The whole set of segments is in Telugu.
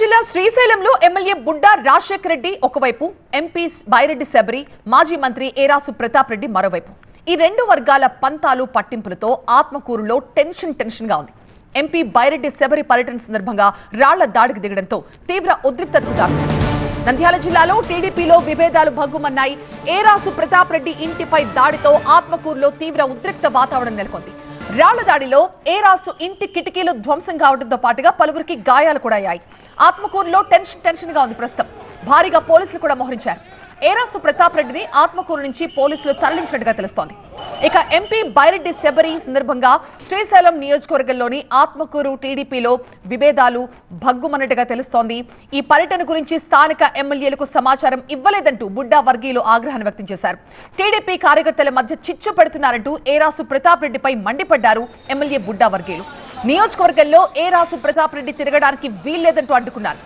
జిల్లా శ్రీశైలంలో ఎమ్మెల్యే బుడ్డా రాజశేఖర రెడ్డి ఒకవైపు ఎంపీ బైరెడ్డి శబరి మాజీ మంత్రి ఏరాసు ప్రతాప్ రెడ్డి మరోవైపు. ఈ రెండు వర్గాల పంతాలు పట్టింపులతో ఆత్మకూరులో టెన్షన్ టెన్షన్గా ఉంది. ఎంపీ బైరెడ్డి శబరి పర్యటన సందర్భంగా రాళ్ళ దాడికి దిగడంతో తీవ్ర ఉద్రిక్తతకు దారితీసింది నంద్యాల జిల్లాలో టీడీపీలో విభేదాలు భగ్గుమన్నాయి. ఏరాసు ప్రతాప్ రెడ్డి ఇంటిపై దాడితో ఆత్మకూరులో తీవ్ర ఉద్రిక్త వాతావరణం నెలకొంది. రాళ్ళ దాడిలో ఏరాసు ఇంటి కిటికీలు ధ్వంసం కావడంతో పాటుగా పలువురికి గాయాలు కూడా అయ్యాయి. ఆత్మకూరులో టెన్షన్ టెన్షన్గా ఉంది ప్రస్తుతం. భారీగా పోలీసులు కూడా మోహరించారు. ఏరాసు ప్రతాప్ రెడ్డిని ఆత్మకూరు నుంచి పోలీసులు తరలించినట్టుగా తెలుస్తోంది. ఇక ఎంపీ బైరెడ్డి శబరి సందర్భంగా శ్రీశైలం నియోజకవర్గంలోని ఆత్మకూరు టీడీపీలో విభేదాలు భగ్గుమన్నట్టుగా తెలుస్తోంది. ఈ పర్యటన గురించి స్థానిక ఎమ్మెల్యేలకు సమాచారం ఇవ్వలేదంటూ బుడ్డా వర్గీయులు ఆగ్రహాన్ని వ్యక్తం చేశారు. టీడీపీ కార్యకర్తల మధ్య చిచ్చు పెడుతున్నారంటూ ఏరాసు ప్రతాప్ రెడ్డిపై మండిపడ్డారు ఎమ్మెల్యే బుడ్డా వర్గీయులు. నియోజకవర్గంలో ఏరాసు ప్రతాప్ రెడ్డి తిరగడానికి వీల్లేదంటూ అడ్డుకున్నారు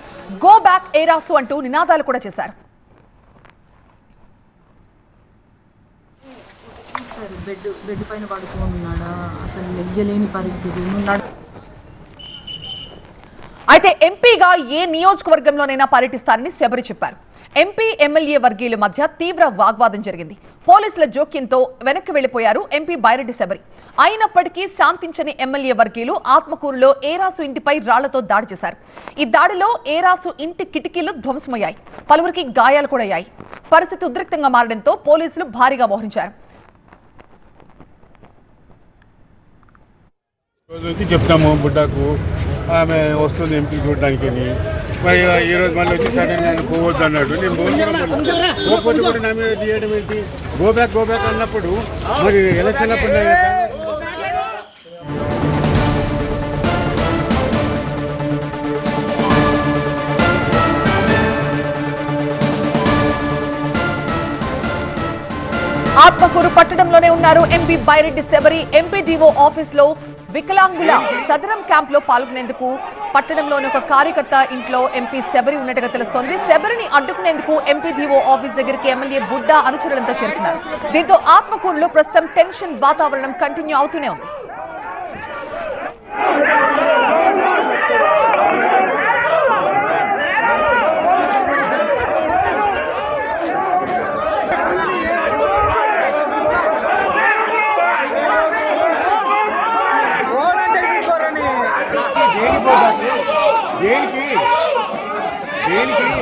గో బ్యాక్ ఏరాసు అంటూ నినాదాలు కూడా చేశారు. బెడ్ బెడ్ పైన పడుకొని అసలు లెగ్గలేని పరిస్థితి. అయితే ఎంపీగా ఏ నియోజకవర్గంలోనైనా పర్యటిస్తారని శబరి చెప్పారు. ఎంపీ ఎమ్మెల్యే వర్గీయుల మధ్య తీవ్ర వాగ్వాదం జరిగింది. పోలీసుల జోక్యంతో వెనక్కి వెళ్ళిపోయారు ఎంపీ బైరెడ్డి శబరి. అయినప్పటికీ శాంతించని ఎమ్మెల్యే వర్గీయులు ఆత్మకూరులో ఏరాసు ఇంటిపై రాళ్ళతో దాడి చేశారు. ఈ దాడిలో ఏరాసు ఇంటి కిటికీలు ధ్వంసమయ్యాయి. పలువురికి గాయాలు కూడా అయ్యాయి. పరిస్థితి ఉద్రిక్తంగా మారడంతో పోలీసులు భారీగా మోహరించారు. రోజు చెప్తాము బుడ్డకు. ఆమె వస్తుంది ఎంపీ చూడడానికి మరి ఈ రోజు మళ్ళీ వచ్చేసరికి నేను పోవద్దు అన్నాడు. నేను పోకపోతే కూడా నా మీద తీయడం ఏంటి? గో బ్యాక్ గో బ్యాక్ అన్నప్పుడు మరి ఎలక్షన్ అప్పుడు ఆత్మకూరు పట్టణంలోనే ఉన్నారు ఎంపీ బైరెడ్డి శబరి ఎంపీడీఓ ఆఫీస్లో వికలాంగుల సదరం క్యాంప్లో పాల్గొనేందుకు పట్టణంలోని ఒక కార్యకర్త ఇంట్లో ఎంపీ శబరి ఉన్నట్టుగా తెలుస్తోంది. శబరిని అడ్డుకునేందుకు ఎంపీడీఓ ఆఫీస్ దగ్గరికి ఎమ్మెల్యే బుడ్డా అనుచరులంతా చేరుతున్నారు దీంతో ఆత్మకూరులో ప్రస్తుతం టెన్షన్ వాతావరణం కంటిన్యూ అవుతూనే ఉంది. దేనికి దేనికి దేనికి